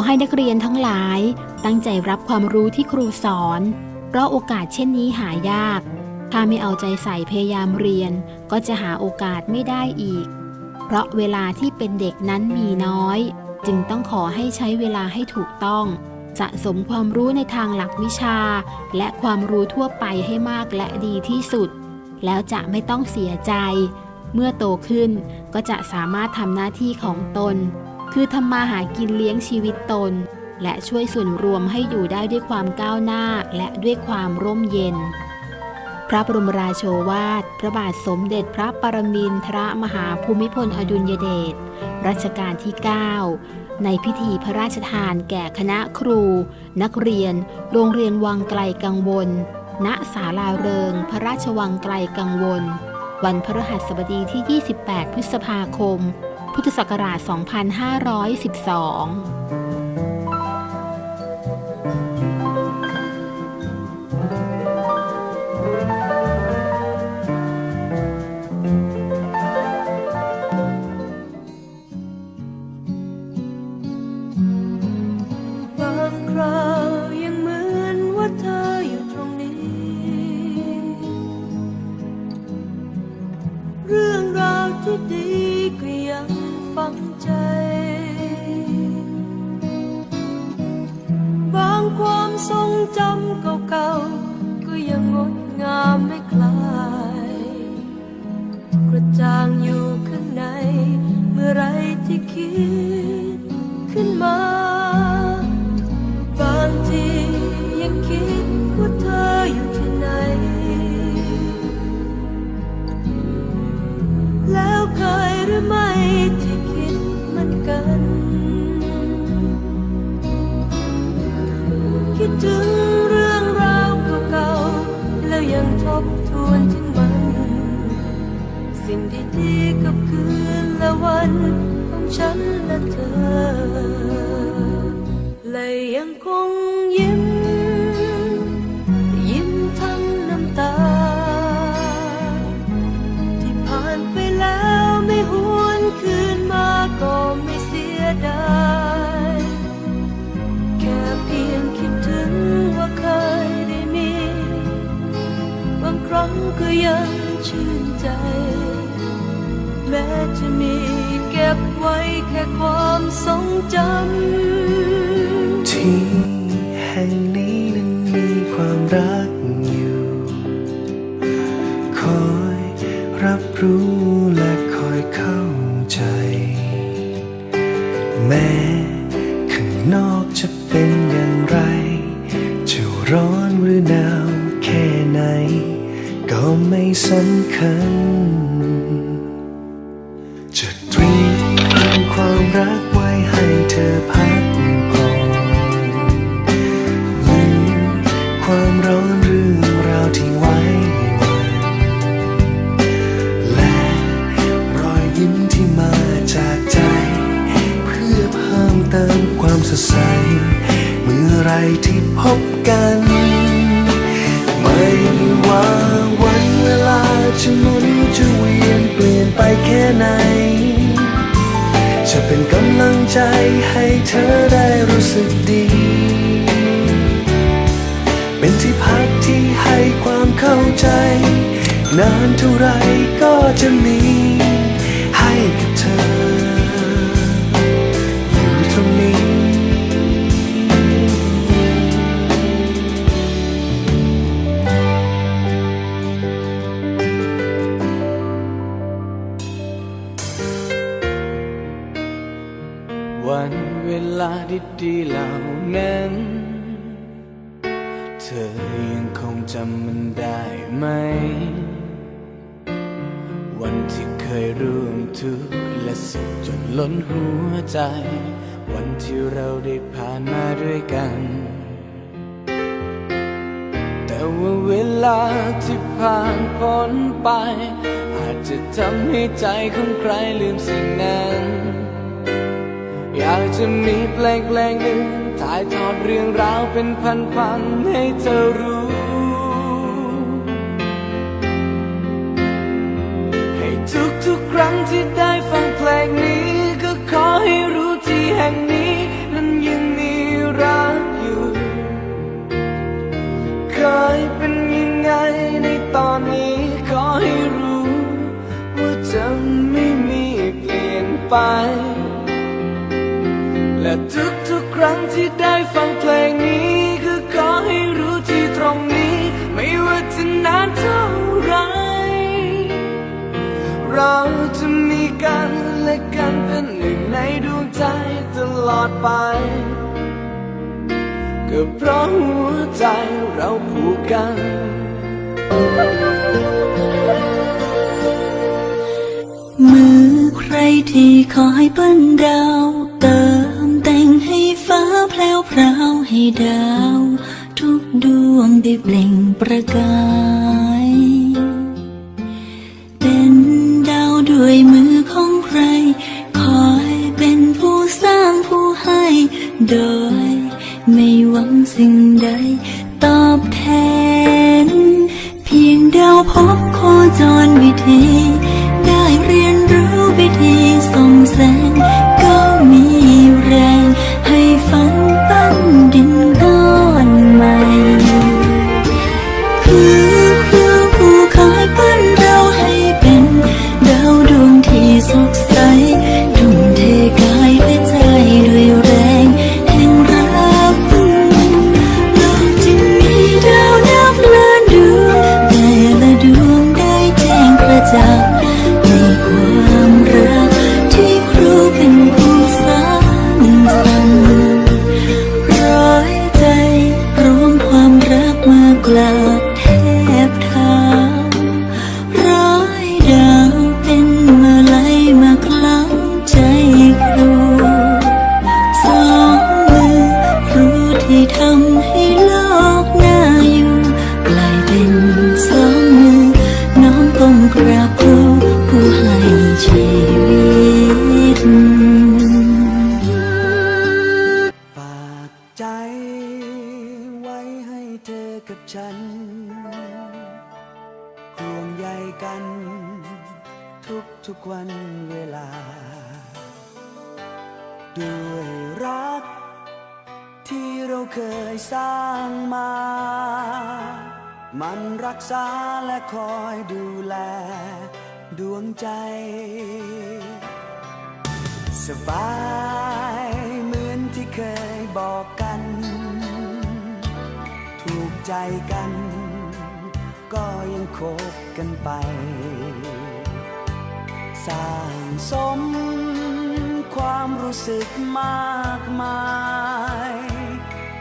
ขอให้นักเรียนทั้งหลาย ตั้งใจรับความรู้ที่ครูสอน เพราะโอกาสเช่นนี้หายาก ถ้าไม่เอาใจใส่พยายามเรียน ก็จะหาโอกาสไม่ได้อีก เพราะเวลาที่เป็นเด็กนั้นมีน้อย จึงต้องขอให้ใช้เวลาให้ถูกต้อง สะสมความรู้ในทางหลักวิชา และความรู้ทั่วไปให้มากและดีที่สุด แล้วจะไม่ต้องเสียใจ เมื่อโตขึ้นก็จะสามารถทำหน้าที่ของตน คือทำมาหากินเลี้ยงชีวิตตน และช่วยส่วนรวมให้อยู่ได้ด้วยความก้าวหน้าและด้วยความร่มเย็น พระบรมราโชวาท พระบาทสมเด็จพระปรมินทรมหาภูมิพลอดุลยเดชรัชกาลที่ 9 ในพิธีพระราชทานแก่คณะครู นักเรียน โรงเรียนวังไกลกังวล ณศาลาเริง พระราชวังไกลกังวล วันพฤหัสบดีที่ 28 พฤษภาคม พุทธศักราช 2512บางคราวยังเหมือนว่าเธออยู่ตรงนี้เรื่องราวที่ดีก็ยัง ฝังใจ บางความทรงจำเก่าๆ ก็ยังงดงามไม่คลาย กระจ่างอยู่ข้างใน เมื่อไรที่คิดขึ้นมา บางทียังคิดว่าเธออยู่ที่ไหน แล้วเคยหรือไม่ กัน คิดถึงเรื่องราวเก่าๆ แล้วยังทบทวนถึงมัน สิ่งดีๆกับคืนและวันของฉันและเธอ และยังคงยิ้มยิ้ม ก็ยังชื่นใจ แม้จะมีเก็บไว้แค่ความทรงจำที่แห่งนี้นั้นมีความรักอยู่ คอยรับรู้และคอยเข้าใจ แม้ข้างนอกจะเป็นอย่างไร จะร้อนหรือหนาวแค่ไหน ก็ไม่สำคัญ จะตรีความรักไว้ให้เธอพักผ่อนลืมความร้อนเรื่องราวที่ไว้วันและรอยยิ้มที่มาจากใจ เพื่อเพิ่มเติมความสดใส เมื่อไรที่พบกัน ความเข้าใจ นานเท่าไรก็จะมี ให้กับเธอ อยู่ตรงนี้ วันเวลาดีๆเหล่านั้น เธอยังคง จำมันได้ไหม วันที่เคยร่วมทุกข์และสุขจนล้นหัวใจ วันที่เราได้ผ่านมาด้วยกัน แต่ว่าเวลาที่ผ่านพ้นไป อาจจะทำให้ใจของใครลืมสิ่งนั้น อยากจะมีเพลงเพลงหนึ่งถ่ายทอดเรื่องราวเป็นพันๆให้เธอรู้ ที่ได้ฟังเพลงนี้ ก็ขอให้รู้ที่แห่งนี้ นั้นยังมีรักอยู่ เคยเป็นยังไงในตอนนี้ขอให้รู้ ว่าจะไม่มีเปลี่ยนไป และทุกๆครั้งที่ได้ฟังเพลงนี้ เราจะมีกันและกันเป็นหนึ่งในดวงใจตลอดไป ก็เพราะหัวใจเราผูกกัน มือใครที่คอยเปิ้นดาว เติมแต่งให้ฟ้าแพลวพราวให้ดาว ทุกดวงได้เปล่งประกาย โดย ไม่หวังสิ่งใดตอบแท ที่ทำให้โลกน่าอยู่กลายเป็นสองมือ น้อมก้มกราบครูผู้ให้ชีวิต ฝากใจไว้ให้เธอกับฉัน ห่วงใยกัน ทุกทุกวันเวลา ด้วย เราเคยสร้างมา มันรักษาและคอยดูแล ดวงใจ สบายเหมือนที่เคยบอกกัน ถูกใจกัน ก็ยังคบกันไป สร้างสมความรู้สึกมากมาย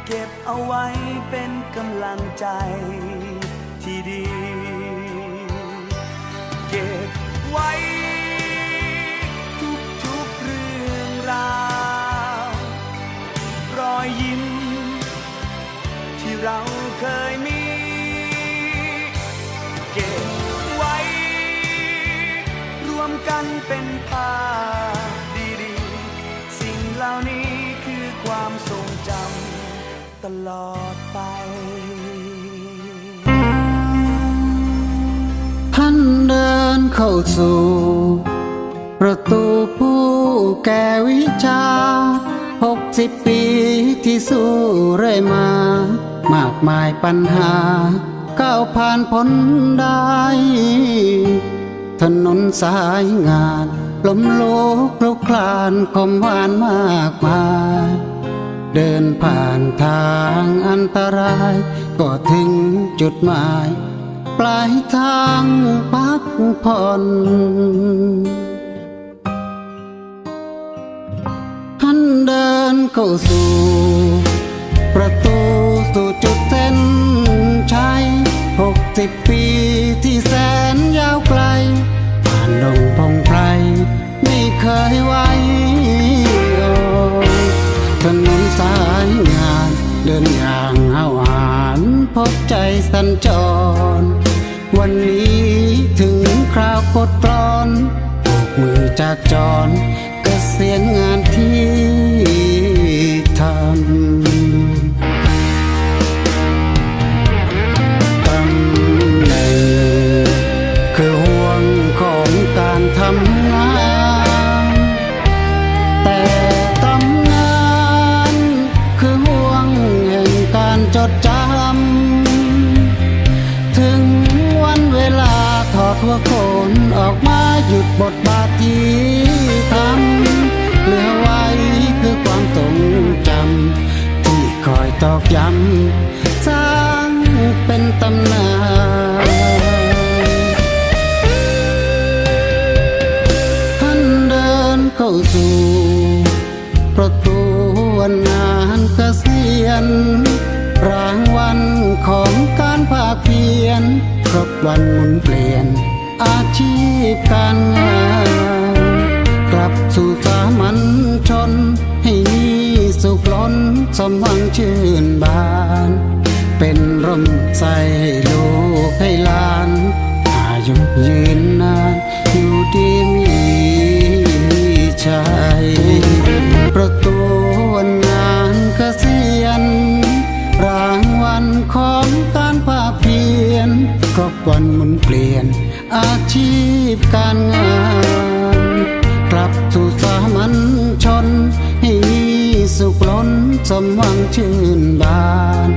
เก็บเอาไว้เป็นกำลังใจที่ดี เก็บไว้ทุกทุกๆเรื่องราว รอยยิ้ม ที่เราเคยมี เก็บไว้ รวมกันเป็นภาพ ลอดไปท่านเดินเข้าสู่ ประตูผู้แก่วิชาหกสิบปีที่สู้เรื่อยมา มากมายปัญหา ก้าวผ่านพ้นได้ ถนนสายงานลมโลกลุกคลานคมหวานมากมาย เดินผ่านทางอันตราย ก็ถึงจุดหมาย ปลายทางพักผ่อนท่านเดินเข้าสู่ ประตูสู่จุดเส้นชัยหกสิบปีที่แสนยาวไกลผ่านดงพงไพรไม่เคยไว้ นอย่างห้าวหาญพบใจสัญจร วันนี้ถึงคราวกดกรอนปกมือจากจรเกษียณงานที่ทำ อกย้ำสร้างเป็นตำนานท่านเดินเข้าสู่ประตูวันงานเกษียณรางวัลของการภาคเพียนครบวันหมุนเปลี่ยนอาชีพการงาน กลับสู่สามา สมหวังชื่นบาน เป็นร่มใสให้ลูกให้หลาน อายุยืนนาน อยู่ดีมีชัยประตูวันงานเกษียณรางวัลของการภาคเพียนครบวันหมุนเปลี่ยนอาชีพการงาน มหวังชื่นบาน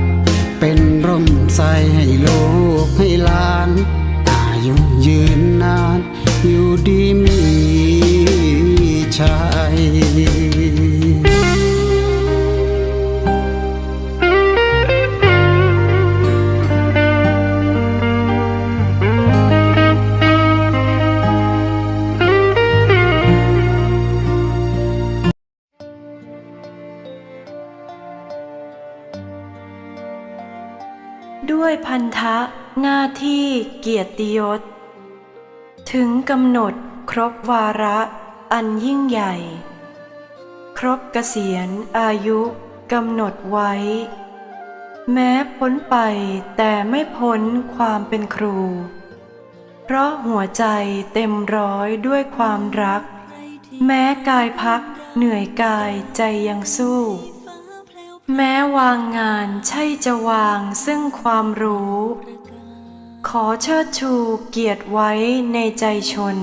เป็นร่มใสให้ลูกาที่เกียรติยศ ถึงกำหนดครบวาระอันยิ่งใหญ่ ครบเกษียณอายุกำหนดไว้ แม้พ้นไปแต่ไม่พ้นความเป็นครู เพราะหัวใจเต็มร้อยด้วยความรัก แม้กายพักเหนื่อยกายใจยังสู้ แม้วางงานใช่จะวางซึ่งความรู้ ขอเชิดชูเกียรติไว้ในใจชน